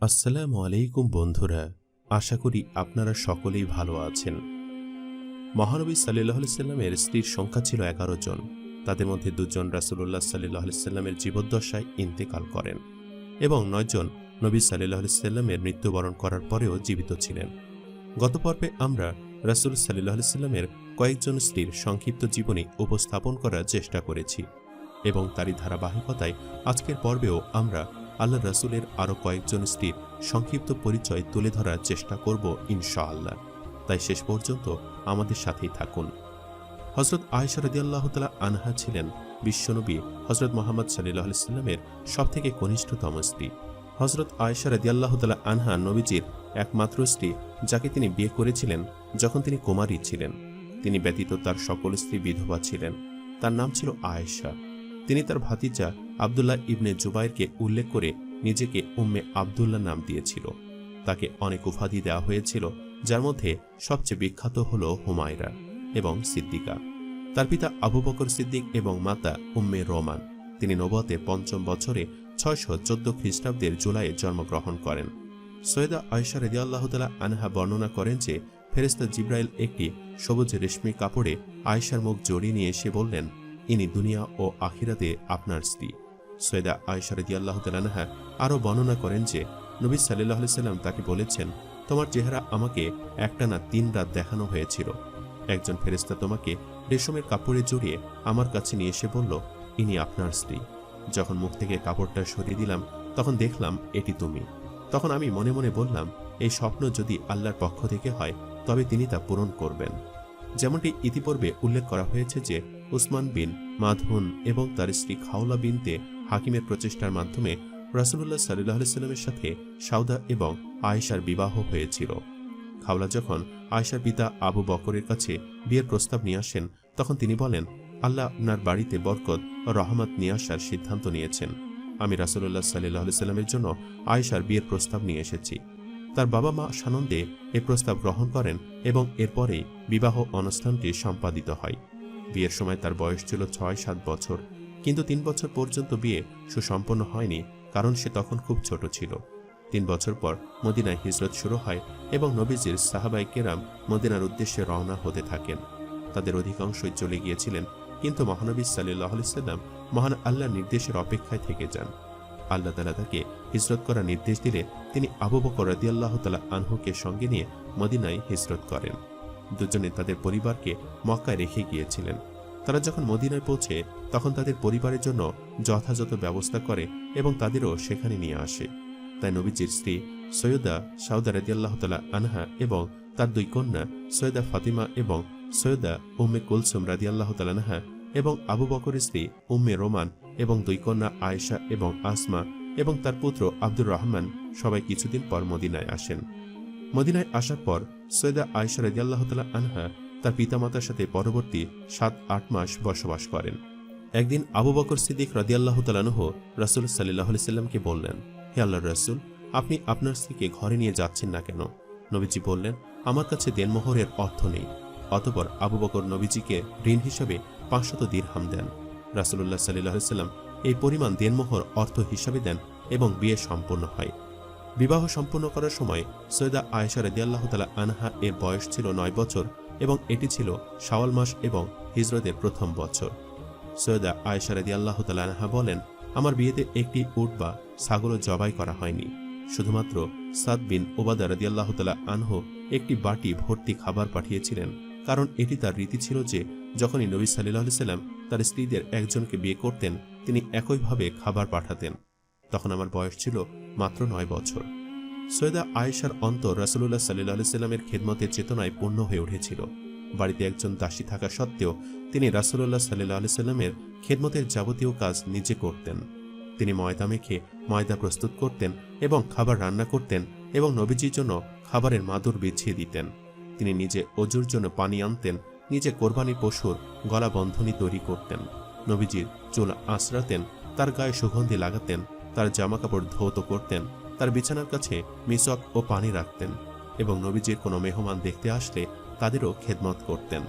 আসসালামু আলাইকুম বন্ধুরা, আশা করি আপনারা সকলেই ভালো আছেন। মহানবী সাল্লাহ সাল্লামের স্ত্রীর সংখ্যা ছিল এগারো জন। তাদের মধ্যে দুজন রাসুল্লাহ সাল্লাহ সাল্লামের জীবদ্দশায় ইন্তেকাল করেন এবং নয়জন নবী সাল্লাহ সাল্লামের মৃত্যুবরণ করার পরেও জীবিত ছিলেন। গত পর্বে আমরা রাসুল সাল্লাহ সাল্লামের কয়েকজন স্ত্রীর সংক্ষিপ্ত জীবনী উপস্থাপন করার চেষ্টা করেছি এবং তারই ধারাবাহিকতায় আজকের পর্বেও আমরা আল্লাহ রাসুলের আরও কয়েকজন স্ত্রীর সংক্ষিপ্ত পরিচয় তুলে ধরার চেষ্টা করব, ইনশাআল্লাহ। তাই শেষ পর্যন্ত আমাদের সাথেই থাকুন। হজরত আয়সা রদিয়াল্লাহ তালা আনহা ছিলেন বিশ্বনবী হজরত মোহাম্মদ সাল্লাহ সাল্লামের সবথেকে কনিষ্ঠতম স্ত্রী। হজরত আয়সা তালা আনহা নবীজির একমাত্র স্ত্রী, যাকে তিনি বিয়ে করেছিলেন যখন তিনি কুমারী ছিলেন। তিনি ব্যতীত তার সকল স্ত্রী বিধবা ছিলেন। তার নাম ছিল আয়েশা। তিনি তার ভাতিজা আবদুল্লাহ ইবনে জুবাইরকে উল্লেখ করে নিজেকে উম্মে আবদুল্লাহ নাম দিয়েছিল। তাকে অনেক উপাধি দেওয়া হয়েছিল, যার মধ্যে সবচেয়ে বিখ্যাত হল হুমায়রা এবং সিদ্দিকা। তার পিতা আবু বকর সিদ্দিক এবং মাতা উম্মে রোমান। তিনি নবতে পঞ্চম বছরে ছয়শো চোদ্দ খ্রিস্টাব্দের জুলাইয়ে জন্মগ্রহণ করেন। সৈয়দা আয়সা রেদিয়াল্লাহতালা আনহা বর্ণনা করেন যে ফেরেস্তা জিব্রাইল একটি সবুজ রেশমি কাপড়ে আয়েশার মুখ জড়িয়ে নিয়ে এসে বললেন ইনি দুনিয়া ও আখিরাতে আপনার স্ত্রী। সৈয়দা আয়সা রদিয়াল্লাহ তালানহা আরও বর্ণনা করেন যে, নবী সাল্লাহ সাল্লাম তাকে বলেছেন, তোমার চেহারা আমাকে একটা না তিন রাত দেখানো হয়েছিল। একজন ফেরেস্তা তোমাকে রেশমের কাপড়ে জড়িয়ে আমার কাছে নিয়ে এসে বলল, ইনি আপনার স্ত্রী। যখন মুখ থেকে কাপড়টা সরিয়ে দিলাম, তখন দেখলাম এটি তুমি। তখন আমি মনে মনে বললাম, এই স্বপ্ন যদি আল্লাহর পক্ষ থেকে হয়, তবে তিনি তা পূরণ করবেন। যেমনটি ইতিপূর্বে উল্লেখ করা হয়েছে যে উসমান বিন মাধুন এবং তার স্ত্রী খাওলা বিনতে হাকিমের প্রচেষ্টার মাধ্যমে রাসুল্লাহ সাল্লাহ সাল্লামের সাথে সাউদা এবং আয়েশার বিবাহ হয়েছিল। খাওলা যখন আয়েশার পিতা আবু বকরের কাছে বিয়ের প্রস্তাব নিয়ে আসেন, তখন তিনি বলেন, আল্লাহ আপনার বাড়িতে বরকত রহমত নিয়ে আসার সিদ্ধান্ত নিয়েছেন। আমি রাসুল্লাহ সাল্লাহ সাল্লামের জন্য আয়েশার বিয়ের প্রস্তাব নিয়ে এসেছি। তার বাবা মা সানন্দে এ প্রস্তাব গ্রহণ করেন এবং এরপরেই বিবাহ অনুষ্ঠানটি সম্পাদিত হয়। বিয়ের সময় তার বয়স ছিল ছয় সাত বছর। কিন্তু তিন বছর পর্যন্ত বিয়ে সুসম্পন্ন হয়নি, কারণ সে তখন খুব ছোট ছিল। তিন বছর পর মদিনায় হিজরত শুরু হয় এবং নবীজির সাহাবাই কেরাম মদিনার উদ্দেশ্যে রওনা হতে থাকেন। তাদের অধিকাংশই চলে গিয়েছিলেন, কিন্তু মহানবী সাল্লাহ সাল্লাম মহান আল্লাহর নির্দেশের অপেক্ষায় থেকে যান। আল্লাহ তালা তাকে হিজরত করার নির্দেশ দিলে তিনি আবু বকর রাদিয়াল্লাহ তালা আনহুকে সঙ্গে নিয়ে মদিনায় হিজরত করেন। দুজনে তাদের পরিবারকে মক্কায় রেখে গিয়েছিলেন। তারা যখন মদিনায় পৌঁছে, তখন তাদের পরিবারের জন্য যথাযথ ব্যবস্থা করে এবং তাদেরও সেখানে নিয়ে আসে। তাই নবীজির স্ত্রী সৈয়দা সাউদা তালা আনহা এবং তার দুই কন্যা সৈয়দা ফাতিমা এবং সৈয়দা উম্মে কুলসুম রাদিয়াল্লাহ তালানহা এবং আবু বকরের স্ত্রী উম্মে রোমান এবং দুই কন্যা আয়েশা এবং আসমা এবং তার পুত্র আব্দুর রহমান সবাই কিছুদিন পর মদিনায় আসেন। মদিনায় আসার পর সৈয়দা আয়েশা রাদিয়াল্লাহ তালা আনহা তার পিতামাতার সাথে পরবর্তী সাত, আট মাস বসবাস করেন। একদিন আবু বকর সিদ্দিক রাদিয়াল্লাহ তালানহ রাসুল সাল্লাহ সাল্লামকে বললেন, হে আল্লাহ রাসুল, আপনি আপনার স্ত্রীকে ঘরে নিয়ে যাচ্ছেন না কেন? নবীজি বললেন, আমার কাছে দেনমোহরের অর্থ নেই। অতপর আবু বকর নবীজিকে ঋণ হিসাবে পাঁচশত দিরহাম দেন। রাসুল্লাহ সাল্লাহ সাল্লাম এই পরিমাণ দেনমোহর অর্থ হিসাবে দেন এবং বিয়ে সম্পন্ন হয়। বিবাহ সম্পন্ন করার সময় সৈয়দা আয়েশা রেদিয়াল্লাহ তালা আনহা এর বয়স ছিল নয় বছর এবং এটি ছিল শাওয়াল মাস এবং হিজরতের প্রথম বছর। সৈয়দা আয়েশা রেদিয়াল্লাহ তালা আনহা বলেন, আমার বিয়েতে একটি উট বা ছাগলও জবাই করা হয়নি। শুধুমাত্র সাদ বিন ওবাদা রদিয়াল্লাহ তালা আনহ একটি বাটি ভর্তি খাবার পাঠিয়েছিলেন, কারণ এটি তার রীতি ছিল যে, যখনই নবী সাল্লাহ সাল্লাম তার স্ত্রীদের একজনকে বিয়ে করতেন, তিনি একইভাবে খাবার পাঠাতেন। তখন আমার বয়স ছিল মাত্র নয় বছর। সৈয়দা আয়েশার অন্তর রাসুল্লাহ সাল্লাহ সাল্লামের খেদমতের চেতনায় পূর্ণ হয়ে উঠেছিল। বাড়িতে একজন দাসী থাকা সত্ত্বেও তিনি রাসুল্লাহ সাল্লাহ সাল্লামের খেদমতের যাবতীয় কাজ নিজে করতেন। তিনি ময়দা মেখে ময়দা প্রস্তুত করতেন এবং খাবার রান্না করতেন এবং নবীজির জন্য খাবারের মাদুর বিছিয়ে দিতেন। তিনি নিজে অজুর জন্য পানি আনতেন, নিজে কোরবানি পশুর গলা বন্ধনী তৈরি করতেন। নবীজির চুল আঁচড়াতেন, তার গায়ে সুগন্ধি লাগাতেন তার জামাকাপড় ধৌত করতেন, তার বিছানার কাছে মিসক ও পানি রাখতেন এবং নবীজির কোনো মেহমান দেখতে আসলে তাদেরও খেদমত করতেন।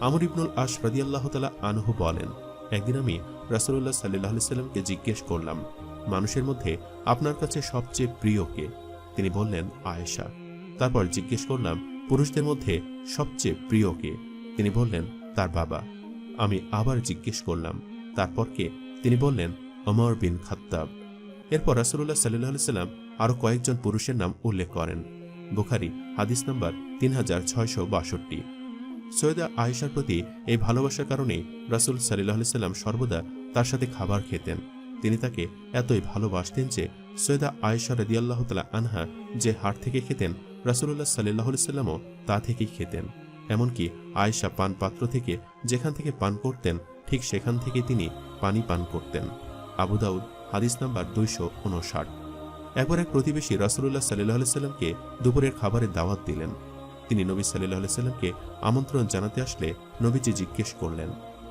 আমর ইবনুল আশ রদিয়াল্লাহ তালা আনহু বলেন, একদিন আমি রাসুল্লাহ সাল্লাহ সাল্লামকে জিজ্ঞেস করলাম, মানুষের মধ্যে আপনার কাছে সবচেয়ে প্রিয় কে? তিনি বললেন, আয়েশা। তারপর জিজ্ঞেস করলাম, পুরুষদের মধ্যে সবচেয়ে প্রিয় কে? তিনি বললেন, তার বাবা। আমি আবার জিজ্ঞেস করলাম, তারপর কে? তিনি বললেন অমর বিন খাত্তাব। এরপর রাসুল্লাহ সাল্লাহ সাল্লাম আরও কয়েকজন পুরুষের নাম উল্লেখ করেন। বুখারি, হাদিস নাম্বার তিন হাজার ছয়শো বাষট্টি। সৈয়দা আয়েশার প্রতি এই ভালোবাসার কারণে রাসুল সাল্লাহ সাল্লাম সর্বদা তার সাথে খাবার খেতেন। তিনি তাকে এতই ভালোবাসতেন যে সৈয়দা আয়েশা রদিয়াল্লাহ তালা আনহা যে হাট থেকে খেতেন রাসুল্লাহ সাল্লাহ সাল্লামও তা থেকেই খেতেন। এমনকি আয়েশা পান পাত্র থেকে যেখান থেকে পান করতেন, ঠিক সেখান থেকে তিনি পানি পান করতেন। আবু দাউদ হাদিস নাম্বার দুইশো উনষাট। একবার এক প্রতিবেশী রাসুল্লাহ সাল্লাহ সাল্লামকে দুপুরের খাবারের দাওয়াত দিলেন। তিনি নবী সাল্লাহ সাল্লামকে আমন্ত্রণ জানাতে আসলে নবীজি জিজ্ঞেস করলেন,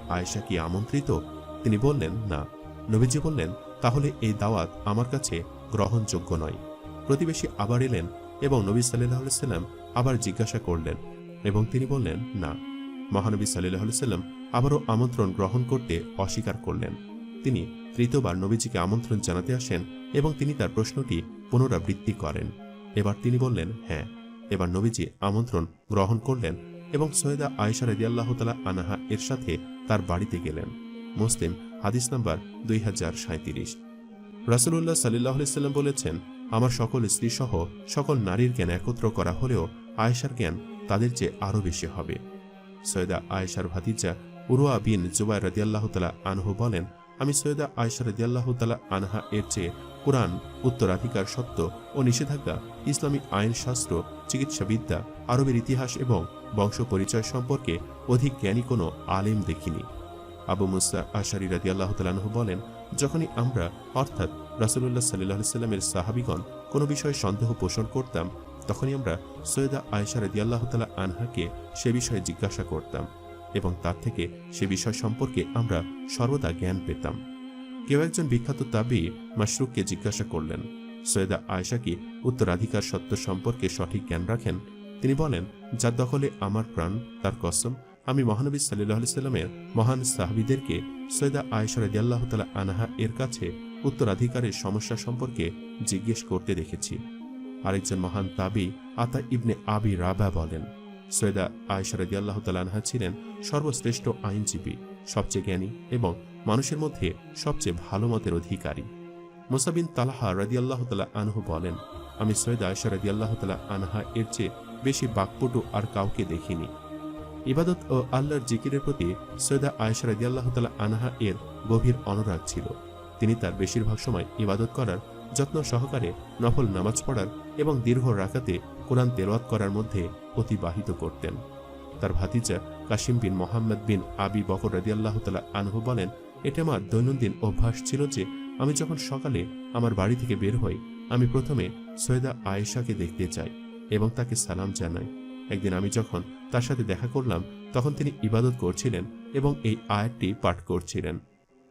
আয়েশা কি আমন্ত্রিত? তিনি বললেন, না। নবীজি বললেন, তাহলে এই দাওয়াত আমার কাছে গ্রহণযোগ্য নয়। প্রতিবেশী আবার এলেন এবং নবী সাল্লাহ সাল্লাম আবার জিজ্ঞাসা করলেন এবং তিনি বললেন, না। মহানবী সাল্লাহ সাল্লাম আবারও আমন্ত্রণ গ্রহণ করতে অস্বীকার করলেন। তিনি তৃতীয়বার নবীজিকে আমন্ত্রণ জানাতে আসেন এবং তিনি তার প্রশ্নটি পুনরাবৃত্তি করেন। এবার তিনি বললেন হ্যাঁ। এবার নবীজি আমন্ত্রণ গ্রহণ করলেন এবং সৈয়দা আয়েশা রেদিয়াল্লাহ তালা আনাহা এর সাথে তার বাড়িতে গেলেন। মুসলিম, হাদিস নাম্বার দুই হাজার সাঁত্রিশ রাসুল্লাহ সাল্লাহ সাল্লাম বলেছেন, আমার সকল স্ত্রী সহ সকল নারীর জ্ঞান একত্র করা হলেও আয়েশার জ্ঞান তাদের চেয়ে আরও বেশি হবে। সৈয়দা আয়েশার ভাতিজা উরুয়া বিন জুবাই রদিয়াল্লাহ তালা আনহু বলেন আমি সৈয়দা আয়েশা রদিয়াল্লাহ তালা আনহা এর চেয়ে কোরআন, উত্তরাধিকার সত্য ও নিষেধাজ্ঞা ইসলামিক আইনশাস্ত্র চিকিৎসাবিদ্যা, আরবের ইতিহাস এবং বংশ পরিচয় সম্পর্কে অধিক জ্ঞানী কোনো আলেম দেখিনি। আবু মুসা আশারি রাদি আল্লাহ তালাহ বলেন, যখনই আমরা, অর্থাৎ রাসুল্লাহ সাল্লাহ সাল্লামের সাহাবিগণ কোনো বিষয়ে সন্দেহ পোষণ করতাম, তখনই আমরা সৈয়দা আয়েশা রাদি আল্লাহ তালা আনহাকে সে বিষয়ে জিজ্ঞাসা করতাম। এবং তার থেকে সে বিষয় সম্পর্কে আমরা সর্বদা জ্ঞান পেতাম। কেউ একজন বিখ্যাত তাবি মাশরুককে জিজ্ঞাসা করলেন, সৈয়দা আয়েশা কি উত্তরাধিকার সত্য সম্পর্কে সঠিক জ্ঞান রাখেন? তিনি বলেন যার দখলে আমার প্রাণ, তার কসম। আমি মহানবী সাল্লাহ সাল্লামের মহান সাহাবিদেরকে সৈয়দা আয়েশা রাদিয়াল্লাহ তালা আনাহা এর কাছে উত্তরাধিকারের সমস্যা সম্পর্কে জিজ্ঞেস করতে দেখেছি। আরেকজন মহান তাবি আতা ইবনে আবি রাবা বলেন সৈয়দা আয়েশা রাদিয়াল্লাহ তালা আনহা ছিলেন সর্বশ্রেষ্ঠ আইনজীবী, সবচেয়ে জ্ঞানী এবং মানুষের মধ্যে সবচেয়ে ভালো মতের অধিকারী। মোসাবিন তালাহা রাদিয়াল্লাহ তালা আনহু বলেন, আমি সৈয়দ আয়সা রাদিয়াল্লাহ তালা আনহা এর চেয়ে বেশি বাকপটু আর কাউকে দেখিনি। ইবাদত ও আল্লাহর জিকিরের প্রতি সৈয়দা আয়সা রাদিয়াল্লাহ তালা আনহা এর গভীর অনুরাগ ছিল। তিনি তার বেশিরভাগ সময় ইবাদত করার যত্ন সহকারে নফল নামাজ পড়ার এবং দীর্ঘ রাকাতে কোরআন তেলাওয়াত করার মধ্যে অতিবাহিত করতেন। তার ভাতিজা কাশিম বিন মোহাম্মদ বিন আবি বকর রাদিয়াল্লাহ তালা আনহু বলেন, এটা আমার দৈনন্দিন অভ্যাস ছিল যে আমি যখন সকালে আমার বাড়ি থেকে বের হই, আমি প্রথমে সৈয়দা আয়েশাকে দেখতে চাই এবং তাকে সালাম জানাই। একদিন আমি যখন তার সাথে দেখা করলাম, তখন তিনি ইবাদত করছিলেন এবং এই আয়াতটি পাঠ করছিলেন।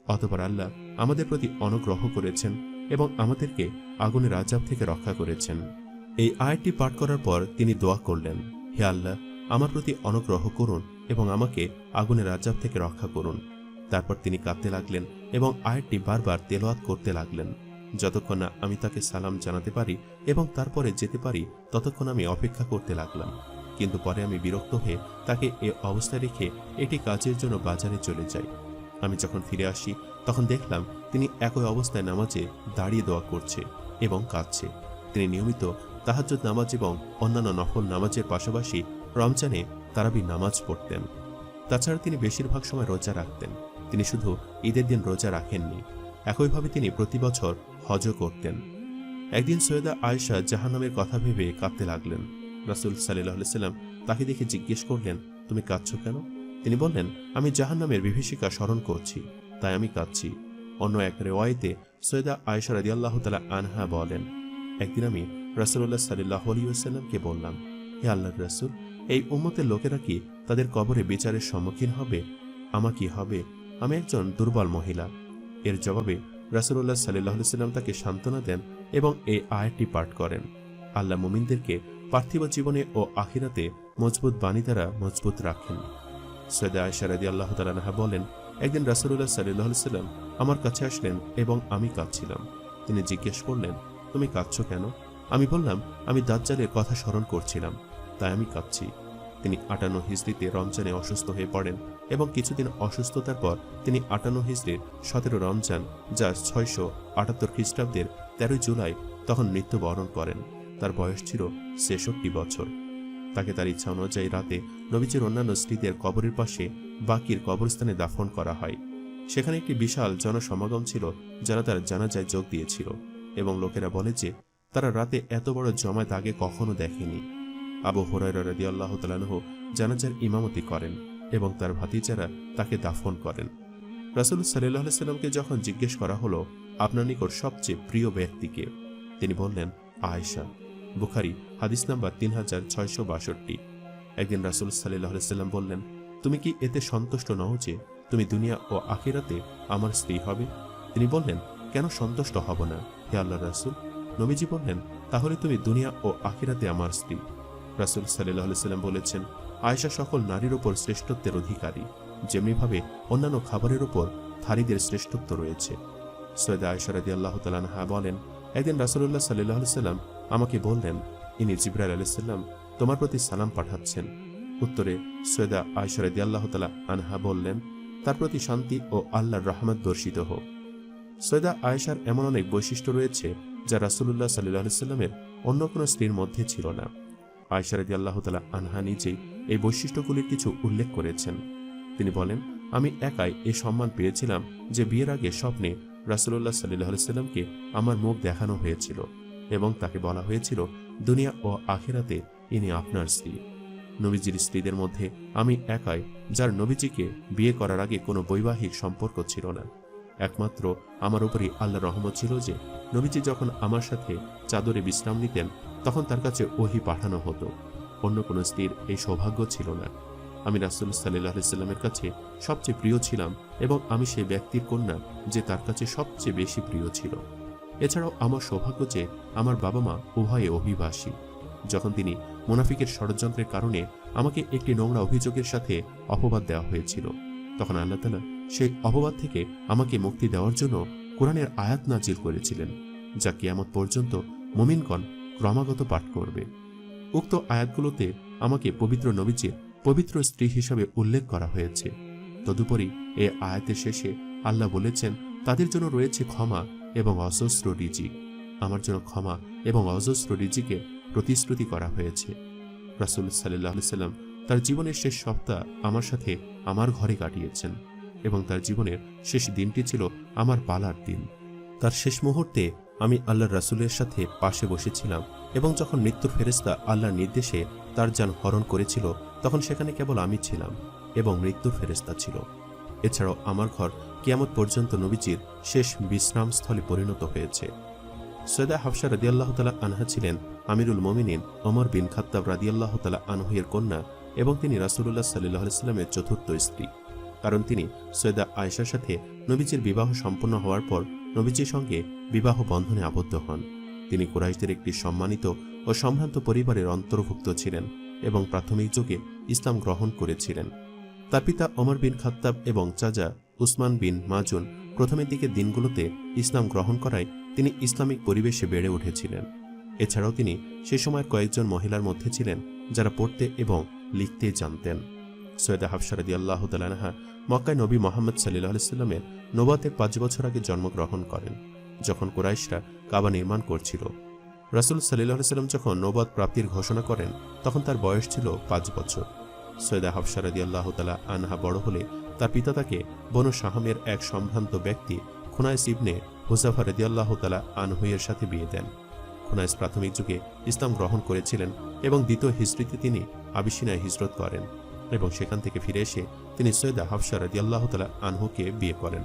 অতপর আল্লাহ আমাদের প্রতি অনুগ্রহ করেছেন এবং আমাদেরকে আগুনের আজাব থেকে রক্ষা করেছেন। এই আয়াতটি পাঠ করার পর তিনি দোয়া করলেন, হে আল্লাহ, আমার প্রতি অনুগ্রহ করুন এবং আমাকে আগুনের আজাব থেকে রক্ষা করুন। তারপর তিনি কাঁদতে লাগলেন এবং আয়াতটি বারবার তেলোয়াত করতে লাগলেন। যতক্ষণ না আমি তাকে সালাম জানাতে পারি এবং তারপরে যেতে পারি, ততক্ষণ আমি অপেক্ষা করতে লাগলাম। কিন্তু পরে আমি বিরক্ত হয়ে তাকে এ অবস্থায় রেখে এটি কাজের জন্য বাজারে চলে যাই। আমি যখন ফিরে আসি তখন দেখলাম তিনি একই অবস্থায় নামাজে দাঁড়িয়ে দোয়া করছে এবং কাঁদছে। তিনি নিয়মিত তাহাজ্জুদ নামাজ এবং অন্যান্য নফল নামাজের পাশাপাশি রমজানে তারাবি নামাজ পড়তেন। তাছাড়া তিনি বেশিরভাগ সময় রোজা রাখতেন। তিনি শুধু ঈদের দিন রোজা রাখেননি, একইভাবে তিনি প্রতি বছর হজও করতেন। একদিন সৈয়দা আয়েশা জাহান্নামের কথা ভেবে কাঁদতে লাগলেন। রাসুল সাল্লাম তাকে দেখে জিজ্ঞেস করলেন, তুমি কাঁদছ কেন? তিনি বললেন, আমি জাহান্নামের বিভীষিকা স্মরণ করছি। তাই আমি কাঁদছি। অন্য এক রেওয়ায়তে সৈয়দা আয়েশা রাজি আল্লাহ তালা আনহা বলেন, একদিন আমি রাসুল্লাহ সাল্লাহ আলিউসাল্লামকে বললাম, হে আল্লাহ রাসুল, এই উম্মতের লোকেরা কি তাদের কবরে বিচারের সম্মুখীন হবে? আমা কি হবে? আমি একজন দুর্বল মহিলা। এর জবাবে রাসুল্লাহ সাল্লাহ সাল্লাম তাকে সান্ত্বনা দেন এবং এই আয়াতটি পাঠ করেন। আল্লাহ মুমিনদেরকে পার্থিব জীবনে ও আখিরাতে মজবুত বাণী দ্বারা মজবুত রাখেন। সৈয়দ আয়সারাদি আল্লাহ তালাহা বলেন একদিন রাসুল্লাহ সাল্লাহ সাল্লাম আমার কাছে আসলেন এবং আমি কাঁদছিলাম। তিনি জিজ্ঞেস করলেন, তুমি কাঁদছ কেন? আমি বললাম, আমি দাজ্জালের কথা স্মরণ করছিলাম, তাই আমি কাঁদছি। তিনি আটান্ন হিজড়িতে রমজানে অসুস্থ হয়ে পড়েন এবং কিছুদিন অসুস্থতার পর তিনি আটান্ন হিজড়ির সতেরো রমজান যা ছয়শো আটাত্তর খ্রিস্টাব্দের তেরোই জুলাই তখন মৃত্যুবরণ করেন। তার বয়স ছিল ছেষট্টি বছর। তাকে তার ইচ্ছা অনুযায়ী রাতে নবীজির অন্যান্য স্ত্রীদের কবরের পাশে বাকির কবরস্থানে দাফন করা হয়। সেখানে একটি বিশাল জনসমাগম ছিল, যারা তার জানাজায় যোগ দিয়েছিল এবং লোকেরা বলে যে, তারা রাতে এত বড় জমায়েত আগে কখনো দেখেনি। আবু হরাইরা রাদি আল্লাহ তালানহ জানাজার ইমামতি করেন এবং তার ভাতিজারা তাকে দাফন করেন। রাসুল সাল্লাহ সাল্লামকে যখন জিজ্ঞেস করা হলো, আপনার নিকট সবচেয়ে প্রিয় ব্যক্তিকে, তিনি বললেন, আয়েশা, বুখারি, হাদিস নাম্বার তিন হাজার ছয়শো বাষট্টি। একদিন রাসুল সাল্লাহ সাল্লাম বললেন তুমি কি এতে সন্তুষ্ট নও যে তুমি দুনিয়া ও আখিরাতে আমার স্ত্রী হবে? তিনি বললেন, কেন সন্তুষ্ট হব না, হে আল্লাহ রাসুল? নবীজি বললেন, তাহলে তুমি দুনিয়া ও আখিরাতে আমার স্ত্রী। রাসুল সাল্লাহ সাল্লাম বলেছেন, আয়েশা সকল নারীর ওপর শ্রেষ্ঠত্বের অধিকারী। যেমনিভাবে অন্যান্য খাবারের ওপর থারিদের শ্রেষ্ঠত্ব রয়েছে। সৈয়দ আয়েশা রাদি আল্লাহ তালানহা বলেন, একদিন রাসুল্লাহ সাল্লাহ সাল্লাম আমাকে বললেন, ইনি জিব্রাইল আলাইসাল্লাম তোমার প্রতি সালাম পাঠাচ্ছেন। উত্তরে সৈয়দা আয়েশা রাদি আল্লাহ তালা আনহা বললেন, তার প্রতি শান্তি ও আল্লাহর রহমত দর্শিত হোক। সৈয়দা আয়েশার এমন অনেক বৈশিষ্ট্য রয়েছে যা রাসুল্লাহ সাল্লাহ সাল্লামের অন্য কোনো স্ত্রীর মধ্যে ছিল না। আয়সারদি আল্লাহ তালা আনহা নিজেই এই বৈশিষ্ট্যগুলির কিছু উল্লেখ করেছেন। তিনি বলেন, আমি একাই এ সম্মান পেয়েছিলাম যে বিয়ের আগে স্বপ্নে রাসুল্লাহ সাল্লাহ সাল্লামকে আমার মুখ দেখানো হয়েছিল এবং তাকে বলা হয়েছিল, দুনিয়া ও আখেরাতে ইনি আপনার স্ত্রী নবীজির স্ত্রীদের মধ্যে আমি একাই, যার নবীজিকে বিয়ে করার আগে কোনো বৈবাহিক সম্পর্ক ছিল না। একমাত্র আমার উপরই আল্লাহ রহমত ছিল যে, নবীজি যখন আমার সাথে চাদরে বিশ্রাম নিতেন, তখন তার কাছে ওহি পাঠানো হতো। অন্য কোনো স্ত্রীর এই সৌভাগ্য ছিল না। আমি রাসুল সাল্লাহ সাল্লামের কাছে সবচেয়ে প্রিয় ছিলাম এবং আমি সেই ব্যক্তির কন্যা যে তার কাছে সবচেয়ে বেশি প্রিয় ছিল। এছাড়াও আমার সৌভাগ্য যে, আমার বাবা মা উভয়ে অভিবাসী। যখন তিনি মুনাফিকের ষড়যন্ত্রের কারণে আমাকে একটি নোংরা অভিযোগের সাথে অপবাদ দেওয়া হয়েছিল। তখন আল্লাহ তালা সেই অপবাদ থেকে আমাকে মুক্তি দেওয়ার জন্য কোরআনের আয়াত নাজিল করেছিলেন, যা কিয়ামত পর্যন্ত মুমিনগণ ক্রমাগত পাঠ করবে। উক্ত আয়াতগুলোতে আমাকে পবিত্র নবীজির পবিত্র স্ত্রী হিসাবে উল্লেখ করা হয়েছে। তদুপরি এ আয়াতের শেষে আল্লাহ বলেছেন, তাদের জন্য রয়েছে ক্ষমা এবং অজস্র রিজিক। আমার জন্য ক্ষমা এবং অজস্র রিজিকে প্রতিশ্রুতি করা হয়েছে। রাসুল সাল্লাহ সাল্লাম তার জীবনের শেষ সপ্তাহ আমার সাথে আমার ঘরে কাটিয়েছেন এবং তার জীবনের শেষ দিনটি ছিল আমার পালার দিন। তার শেষ মুহূর্তে আমি আল্লাহ রাসুলের সাথে পাশে বসেছিলাম এবং যখন মৃত্যুর ফেরেস্তা আল্লাহর নির্দেশে তার যান হরণ করেছিল, তখন সেখানে কেবল আমি ছিলাম এবং মৃত্যুর ফেরেস্তা ছিল। এছাড়াও আমার ঘর কিয়ামত পর্যন্ত নবীজির শেষ বিশ্রামস্থলে পরিণত হয়েছে। সৈয়দা হাফসা রাদিয়াল্লাহ তালা আনহা ছিলেন আমিরুল মমিনিন অমর বিন খাত্তাব রাদিয়াল্লাহ তালা আনহুয়ের কন্যা এবং তিনি রাসুল্লাহ সাল্লাহ সাল্লামের চতুর্থ স্ত্রী। কারণ তিনি সৈয়দা আয়েশার সাথে নবীজির বিবাহ সম্পন্ন হওয়ার পর নবীজির সঙ্গে বিবাহ বন্ধনে আবদ্ধ হন। তিনি কুরাইশদের একটি সম্মানিত ও সম্ভ্রান্ত পরিবারের অন্তর্ভুক্ত ছিলেন এবং প্রাথমিক যুগে ইসলাম গ্রহণ করেছিলেন। তার পিতা অমর বিন খাত্তাব এবং চাজা উসমান বিন মাজুন প্রথমের দিকে দিনগুলোতে ইসলাম গ্রহণ করায় তিনি ইসলামিক পরিবেশে বেড়ে উঠেছিলেন। এছাড়াও তিনি সে সময়ের কয়েকজন মহিলার মধ্যে ছিলেন, যারা পড়তে এবং লিখতে জানতেন। সৈয়দা হাফসারদি আল্লাহ মক্কায় নবী মোহাম্মদ সাল্লাহ সাল্লামের নবাতের পাঁচ বছর আগে জন্মগ্রহণ করেন, যখন কুরাইশরা কাবা নির্মাণ করছিল। রাসুল সাল্লাহ সাল্লাম যখন নবাদ প্রাপ্তির ঘোষণা করেন, তখন তার বয়স ছিল পাঁচ বছর। সৈয়দা হাফসারদি আল্লাহ তালা আনহা বড় হলে তার পিতা তাকে বনু শাহামের এক সম্ভ্রান্ত ব্যক্তি খুনাইস ইবনে হুজাফা রদি আল্লাহ তালা আনহুয়ের সাথে বিয়ে দেন। খুনাইস প্রাথমিক যুগে ইসলাম গ্রহণ করেছিলেন এবং দ্বিতীয় হিজড়িতে তিনি আবিসিনায় হিজরত করেন এবং সেখান থেকে ফিরে এসে তিনি সৈয়দা হাফসা রাদি আল্লাহ তালা আনহুকে বিয়ে করেন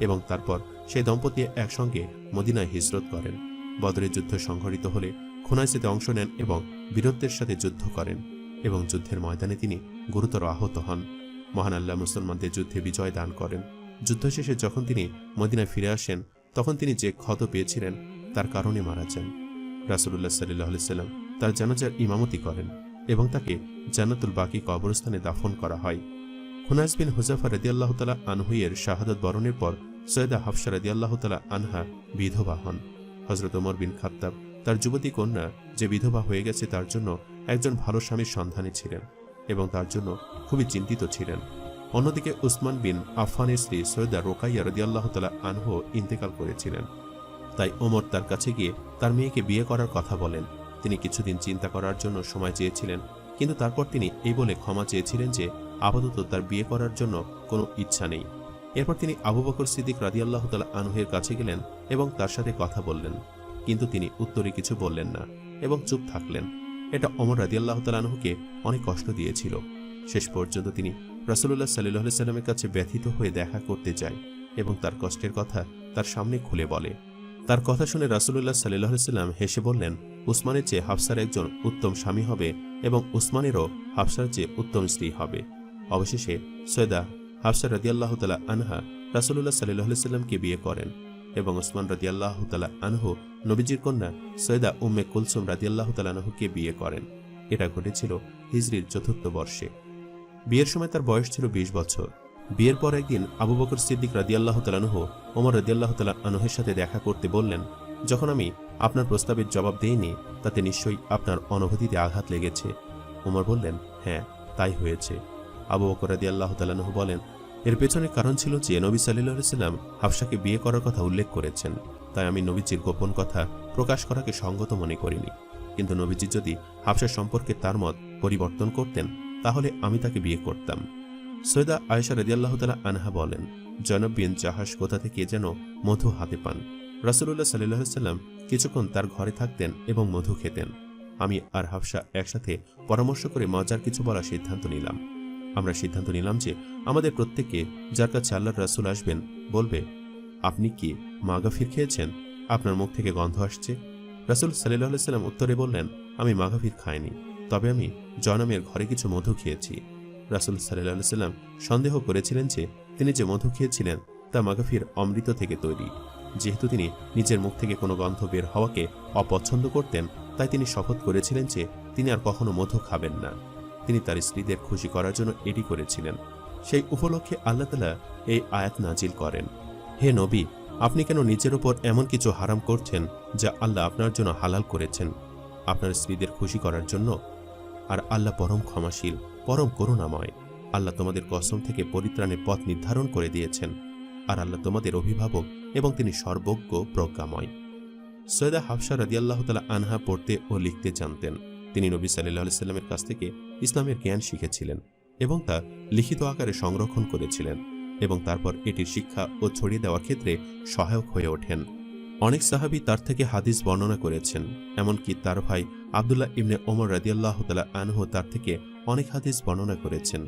এবং তারপর সেই দম্পতি একসঙ্গে মদিনায় হিজরত করেন। বদরের যুদ্ধ সংঘটিত হলে খুনাইসিতে অংশ নেন এবং বীরত্বের সাথে যুদ্ধ করেন এবং যুদ্ধের ময়দানে তিনি গুরুতর আহত হন। মহান আল্লাহ মুসলমানদের যুদ্ধে বিজয় দান করেন। যুদ্ধ শেষে যখন তিনি মদিনায় ফিরে আসেন তখন তিনি যে ক্ষত পেয়েছিলেন, তার কারণে মারা যান। রাসুল্লাহ সাল্লাহ সাল্লাম তার জানাজার ইমামতি করেন এবং তাকে জান্নাতুল বাকি কবরস্থানে দাফন করা হয়। হুনাইস বিন হুজাফা রদিয়াল্লাহ তালা আনহুইয়ের শাহাদত বরণের পর সৈয়দা হাফসা রদিয়াল্লাহ তালা আনহা বিধবা হন। হজরত ওমর বিন খাত্তাব, তার যুবতী কন্যা যে বিধবা হয়ে গেছে তার জন্য একজন ভালো স্বামীর সন্ধানী ছিলেন এবং তার জন্য খুবই চিন্তিত ছিলেন। অন্যদিকে উসমান বিন আফফানের স্ত্রী সৈয়দা রোকাইয়া রদিয়াল্লাহ তালা আনহু ইন্তেকাল করেছিলেন। তাই ওমর তার কাছে গিয়ে তার মেয়েকে বিয়ে করার কথা বলেন। তিনি কিছুদিন চিন্তা করার জন্য সময় চেয়েছিলেন, কিন্তু তারপর তিনি এই বলে ক্ষমা চেয়েছিলেন যে আপাতত তার বিয়ে করার জন্য কোনো ইচ্ছা নেই। এরপর তিনি আবু বকর সিদ্দিক রাদিয়াল্লাহ তালা আনহের কাছে গেলেন এবং তার সাথে কথা বললেন। কিন্তু তিনি উত্তরে কিছু বললেন না এবং চুপ থাকলেন। এটা অমর রাদিয়াল্লাহ তালানহুকে অনেক কষ্ট দিয়েছিল। শেষ পর্যন্ত তিনি রাসুল্লাহ সাল্লাহ সাল্লামের কাছে ব্যথিত হয়ে দেখা করতে যায় এবং তার কষ্টের কথা তার সামনে খুলে বলে। তার কথা শুনে রাসুল্লাহ সাল্লাহ সাল্লাম হেসে বললেন, উসমানের চেয়ে হাফসার একজন উত্তম স্বামী হবে এবং উসমানেরও হাফসার চেয়ে উত্তম স্ত্রী হবে। অবশেষে সৈয়দা হাফসা রাদিয়াল্লাহ তালা আনহা রাসুল্লাহ সাল্লাহ সাল্লামকে বিয়ে করেন এবং ওসমান রাদিয়াল্লাহ তালা আনহু নবীজির কন্যা সৈয়দা উম্মে কুলসুম রাদিয়াল্লাহ তালানহুকে বিয়ে করেন। এটা ঘটেছিল হিজরির চতুর্থ বর্ষে। বিয়ের সময় তার বয়স ছিল বিশ বছর। বিয়ের পর একদিন আবু বকর সিদ্দিক রাদিয়াল্লাহ তালানহ ওমর রাদিয়াল্লাহ তালা সাথে দেখা করতে বললেন, যখন আমি আপনার প্রস্তাবের জবাব দেইনি, তাতে নিশ্চয়ই আপনার অনুভূতিতে আঘাত লেগেছে। ওমর বললেন হ্যাঁ তাই হয়েছে। আবু বকর রাদিয়াল্লাহ তালানহ বলেন, এর পেছনে কারণ ছিল যে নবী সাল্লাহ সাল্লাম হাফসাকে বিয়ে করার কথা উল্লেখ করেছেন, তাই আমি নবীজির গোপন কথা প্রকাশ করাকে সঙ্গত মনে করিনি। কিন্তু নবীজি যদি হাফসা সম্পর্কে তার মত পরিবর্তন করতেন তাহলে আমি তাকে বিয়ে করতাম। সৈয়দা আয়েশা রদিয়াল্লাহ তালা আনহা বলেন জয়নব বিন জাহাজ কোথা থেকে যেন মধু হাতে পান? রাসুল্লাহ সাল্লাহ সাল্লাম কিছুক্ষণ তার ঘরে থাকতেন এবং মধু খেতেন। আমি আর হাফসা একসাথে পরামর্শ করে মজার কিছু বলার সিদ্ধান্ত নিলাম। আমরা সিদ্ধান্ত নিলাম যে আমাদের প্রত্যেককে যার কাছে আল্লাহর রাসুল আসবেন বলবে, আপনি কি মাগাফির খেয়েছেন? আপনার মুখ থেকে গন্ধ আসছে? রাসুল সাল্লাহ সাল্লাম উত্তরে বললেন, আমি মাগাফির খাইনি। তবে আমি জয়নামের ঘরে কিছু মধু খেয়েছি। রাসুল সাল্লাহ সাল্লাম সন্দেহ করেছিলেন যে তিনি যে মধু খেয়েছিলেন তা মাগাফির অমৃত থেকে তৈরি। যেহেতু তিনি নিজের মুখ থেকে কোনো গন্ধ বের হওয়াকে অপছন্দ করতেন, তাই তিনি শপথ করেছিলেন যে তিনি আর কখনো মধু খাবেন না। তিনি তার স্ত্রীদের খুশি করার জন্য এটি করেছিলেন। সেই উপলক্ষে আল্লাহ তালা এই আয়াত নাজিল করেন। হে নবী, আপনি কেন নিজের ওপর এমন কিছু হারাম করছেন যা আল্লাহ আপনার জন্য হালাল করেছেন? আপনার স্ত্রীদের খুশি করার জন্য আর আল্লাহ পরম ক্ষমাশীল, পরম করুণাময়। আল্লাহ তোমাদের কসম থেকে পরিত্রাণের পথ নির্ধারণ করে দিয়েছেন। আর আল্লাহ তোমাদের অভিভাবক এবং তিনি সর্বজ্ঞ, প্রজ্ঞাময়। সৈয়দা হাফসা রাদিয়াল্লাহ তালা আনহা পড়তে ও লিখতে জানতেন। তিনি নবী সাল্লাহ সাল্লামের কাছ থেকে ইসলামের জ্ঞান শিখেছিলেন এবং তা লিখিত আকারে সংরক্ষণ করেছিলেন এবং তারপর এটির শিক্ষা ও ছড়িয়ে দেওয়ার ক্ষেত্রে সহায়ক হয়ে ওঠেন। অনেক সাহাবি তার থেকে হাদিস বর্ণনা করেছেন, এমনকি তার ভাই আবদুল্লাহ ইবনে ওমর রাদিয়াল্লাহ তালা আনহু তার থেকে অনেক হাদিস বর্ণনা করেছেন।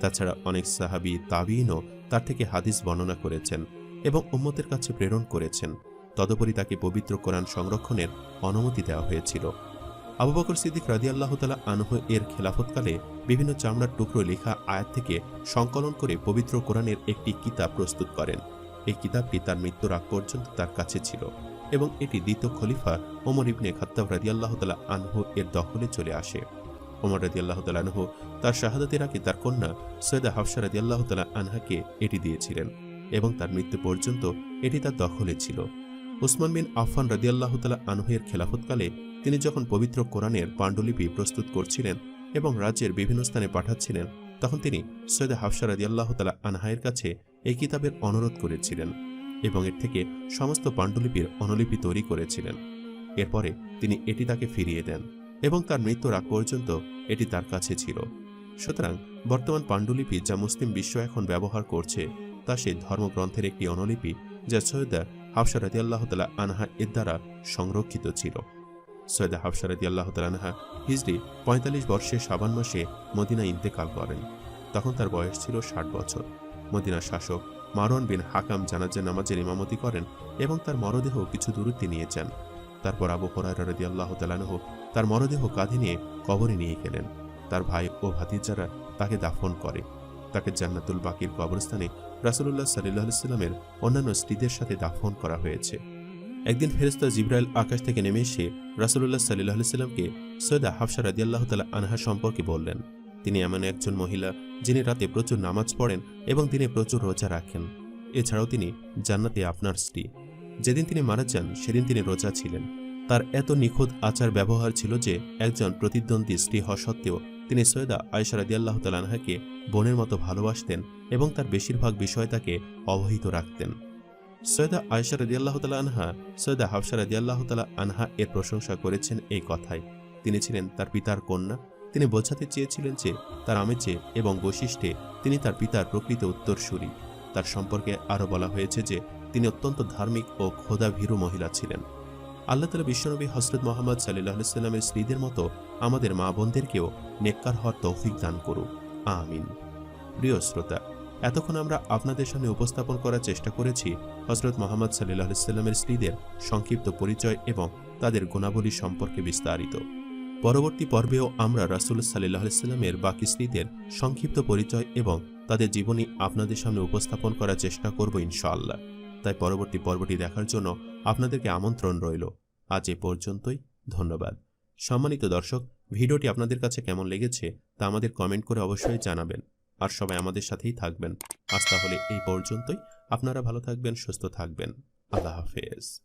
তাছাড়া অনেক সাহাবি তাবিনও তার থেকে হাদিস বর্ণনা করেছেন এবং উম্মতের কাছে প্রেরণ করেছেন। তদুপরি তাকে পবিত্র কোরআন সংরক্ষণের অনুমতি দেওয়া হয়েছিল। আবু বকর সিদ্দিক রাদিয়াল্লাহ তালা আনহু এর খেলাফতকালে বিভিন্ন চামড়ার টুকরো লেখা আয়াত থেকে সংকলন করে পবিত্র কোরআনের একটি কিতাব প্রস্তুত করেন। এই কিতাবটি তার মৃত্যুর আগ পর্যন্ত তার কাছে ছিল এবং এটি দ্বিতীয় খলিফা ওমর ইবনে খাত্তাব রাদিয়াল্লাহ তালা আনহু এর দখলে চলে আসে। ওমর রাদিয়াল্লাহ তালা আনহু তার শাহাদাতের আগে তার কন্যা সৈয়দা হাফসা রাদিয়াল্লাহ তালা আনহাকে এটি দিয়েছিলেন এবং তার মৃত্যু পর্যন্ত এটি তার দখলে ছিল। উসমান বিন আফফান রাদিয়াল্লাহ তালা আনহের খেলাফতকালে তিনি যখন পবিত্র কোরআনের পাণ্ডুলিপি প্রস্তুত করছিলেন এবং রাজ্যের বিভিন্ন স্থানে পাঠাচ্ছিলেন, তখন তিনি সৈয়দা হাফসা রাদিয়াল্লাহ তালা আনহায়ের কাছে এই কিতাবের অনুরোধ করেছিলেন এবং এর থেকে সমস্ত পাণ্ডুলিপির অনুলিপি তৈরি করেছিলেন। এরপরে তিনি এটি তাকে ফিরিয়ে দেন এবং তার মৃত্যুর আগ পর্যন্ত এটি তার কাছে ছিল। সুতরাং বর্তমান পাণ্ডুলিপি যা মুসলিম বিশ্ব এখন ব্যবহার করছে, তা সেই ধর্মগ্রন্থের একটি অনুলিপি যা সৈয়দা হাফসা রাজি আল্লাহ তালা আনহা এর দ্বারা সংরক্ষিত ছিল। সৈয়দা হাফসা রাজি আল্লাহ আনহা হিজড়ি পঁয়তাল্লিশ বর্ষে সাবান মাসে মদিনা ইন্তেকাল করেন। তখন তার বয়স ছিল ষাট বছর। মদিনার শাসক মারওয়ান বিন হাকাম জানাজা নামাজের ইমামতি করেন এবং তার মরদেহ কিছু দূরত্বে নিয়ে যান। তারপর আবু হরাইরা রাদি আল্লাহ তালানহ তার মরদেহ কাঁধে নিয়ে কবরে নিয়ে গেলেন। তার ভাই ও ভাতিজারা তাকে দাফন করে। তাকে জান্নাতুল বাকির কবরস্থানে রাসুল্লাহ সাল্লাহ সাল্লামের অন্যান্য স্ত্রীদের সাথে দাফন করা হয়েছে। একদিন ফেরেস্তা জিব্রাইল আকাশ থেকে নেমে এসে রাসুল্লাহ সাল্লাহ সাল্লামকে সৈয়দা হাফসা রাদিয়াল্লাহ তালা আনহা সম্পর্কে বললেন তিনি এমন একজন মহিলা যিনি রাতে প্রচুর নামাজ পড়েন এবং দিনে প্রচুর রোজা রাখেন। এছাড়াও তিনি জান্নাতে আপনার স্ত্রী। যেদিন তিনি মারা যান, সেদিন তিনি রোজা ছিলেন। তার এত নিখুঁত আচার ব্যবহার ছিল যে একজন প্রতিদ্বন্দ্বী স্ত্রী হওয়া সত্ত্বেও তিনি সৈয়দা আয়সা রাদিয়াল্লাহ তালানহাকে বোনের মতো ভালোবাসতেন এবং তার বেশিরভাগ বিষয় তাকে অবহিত রাখতেন। সৈয়দা আয়সা রাদিয়াল্লাহ তালা আনহা, সৈয়দা হাফসা রাদিয়াল্লাহ তালা আনহা এর প্রশংসা করেছেন এই কথায়। তিনি ছিলেন তার পিতার কন্যা। তিনি বোঝাতে চেয়েছিলেন যে তার আমেজে এবং বৈশিষ্ট্যে তিনি তার পিতার প্রকৃত উত্তরসূরি। তার সম্পর্কে আরও বলা হয়েছে যে তিনি অত্যন্ত ধার্মিক ও খোদা ভীরু মহিলা ছিলেন। আল্লাহ তালা বিশ্বনবী হজরত মোহাম্মদ সাল্লাহ সাল্লামের স্ত্রীদের মতো আমাদের মা বোনদেরকেও নেককার হওয়ার তৌফিক দান করুক। আমিন। প্রিয় শ্রোতা, এতক্ষণ আমরা আপনাদের সামনে উপস্থাপন করার চেষ্টা করেছি হজরত মোহাম্মদ সাল্লাহ সাল্লামের স্ত্রীদের সংক্ষিপ্ত পরিচয় এবং তাদের গুণাবলী সম্পর্কে বিস্তারিত। পরবর্তী পর্বেও আমরা রাসুল সাল্লাহ সাল্লামের বাকি স্ত্রীদের সংক্ষিপ্ত পরিচয় এবং তাদের জীবনী আপনাদের সামনে উপস্থাপন করার চেষ্টা করব ইনশাআল্লাহ। তাই পরবর্তী পর্বটি দেখার জন্য আপনাদেরকে আমন্ত্রণ রইল। আজ এ পর্যন্তই, ধন্যবাদ। সম্মানিত দর্শক, ভিডিওটি আপনাদের কাছে কেমন লেগেছে তা আমাদের কমেন্ট করে অবশ্যই জানাবেন। আর সবাই আমাদের সাথেই থাকবেন। আজ তাহলে এই পর্যন্তই। আপনারা ভালো থাকবেন, সুস্থ থাকবেন। আল্লাহ হাফেজ।